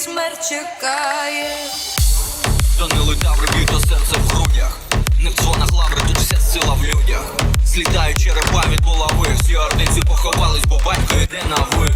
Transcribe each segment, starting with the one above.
чекає. Данили таври б'ють до серце в грудях. Не в дзвонах лаври, тут вся сила в людях. Злітають черепа від булави Всі ординці поховались, бо батько йде на ви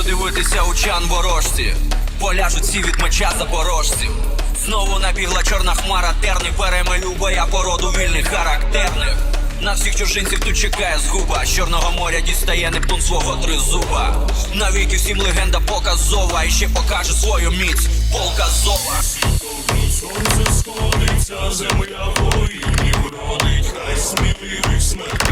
Нащо дивитися у чан ворожці? Поляжуть всі від меча запорожців. Знову набігла чорна хмара, терни перемелю боя породу вільних характерних. На всіх чужинців тут чекає згуба. З Чорного моря дістає Нептун свого тризуба. Навіки всім легенда показова, і ще покаже свою міць полка зова. Сонце сходиться, земля воїнів родить, хай сміливих смерть